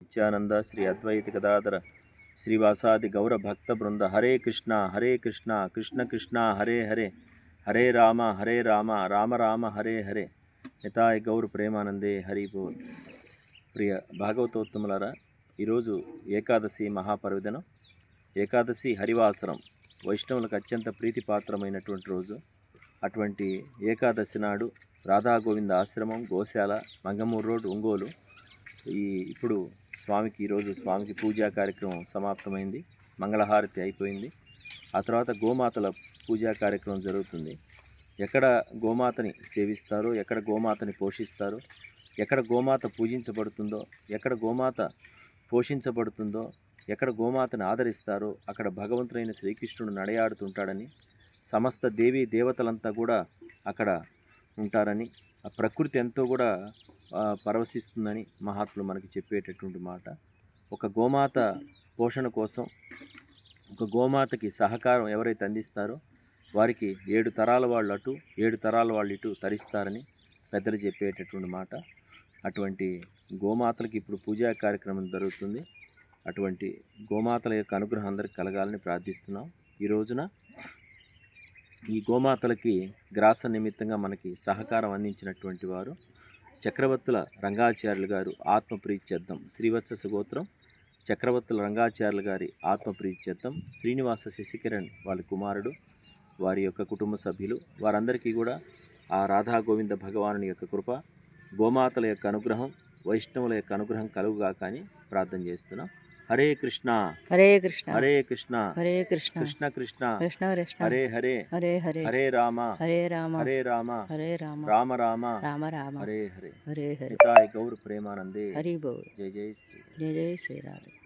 నిత్యానంద శ్రీ అద్వైత గదాధర శ్రీవాసాది గౌర భక్త బృంద హరే కృష్ణ హరే కృష్ణ కృష్ణ కృష్ణ హరే హరే హరే రామ హరే రామ రామ రామ హరే హరే నితాయ్ గౌర ప్రేమానందే హరి బోల్ ప్రియ భాగవతోత్తములారా ఈరోజు ఏకాదశి మహాపర్వదినం. ఏకాదశి హరివాసరం వైష్ణవులకు అత్యంత ప్రీతిపాత్రమైనటువంటి రోజు. అటువంటి ఏకాదశి నాడు రాధా గోవింద ఆశ్రమం గోశాల మంగమూరు రోడ్ ఒంగోలు. ఈ ఇప్పుడు స్వామికి ఈరోజు స్వామికి పూజా కార్యక్రమం సమాప్తమైంది. మంగళహారతి అయిపోయింది. ఆ తర్వాత గోమాతల పూజా కార్యక్రమం జరుగుతుంది. ఎక్కడ గోమాతని సేవిస్తారో ఎక్కడ గోమాతని పోషిస్తారో ఎక్కడ గోమాత పూజించబడుతుందో ఎక్కడ గోమాత పోషించబడుతుందో ఎక్కడ గోమాతని ఆదరిస్తారో అక్కడ భగవంతుడైన శ్రీకృష్ణుడు నడయాడుతుంటాడని సమస్త దేవీ దేవతలంతా కూడా అక్కడ ఉంటారని ఆ ప్రకృతి ఎంతో కూడా పరవశిస్తుందని మహాత్ములు మనకి చెప్పేటటువంటి మాట. ఒక గోమాత పోషణ కోసం ఒక గోమాతకి సహకారం ఎవరైతే అందిస్తారో వారికి ఏడు తరాల వాళ్ళు అటు ఏడు తరాల వాళ్ళు ఇటు తరిస్తారని పెద్దలు చెప్పేటటువంటి మాట. అటువంటి గోమాతలకి ఇప్పుడు పూజా కార్యక్రమం జరుగుతుంది. అటువంటి గోమాతల యొక్క అనుగ్రహం అందరికి కలగాలని ప్రార్థిస్తున్నాం. ఈ రోజున ఈ గోమాతలకి గ్రాస నిమిత్తంగా మనకి సహకారం అందించినటువంటి వారు చక్రవర్తుల రంగాచార్యులు గారు ఆత్మప్రీత్యర్థం శ్రీవత్స గోత్రం చక్రవర్తుల రంగాచార్యులు గారి ఆత్మప్రీత్యర్థం శ్రీనివాస శశికిరణ్ వాళ్ళ కుమారుడు వారి యొక్క కుటుంబ సభ్యులు వారందరికీ కూడా ఆ రాధా గోవింద భగవానుని యొక్క కృప గోమాతల యొక్క అనుగ్రహం వైష్ణవుల యొక్క అనుగ్రహం కలుగుగాక అని ప్రార్థన చేస్తున్నాం. హరే కృష్ణ. హరే కృష్ణ. హరే కృష్ణ. హరే కృష్ణ. కృష్ణ కృష్ణ. కృష్ణ కృష్ణ. హరే హరే. హరే హరే. హరే రామ. హరే రామ. హరే రామ. హరే రామ. రామ రామ. రామ రామ. హరే హరే. హరే హరే. గౌర ప్రేమానందే. హరి బోల్ జై జై శ్రీ జయ జయ శ్రీరాధ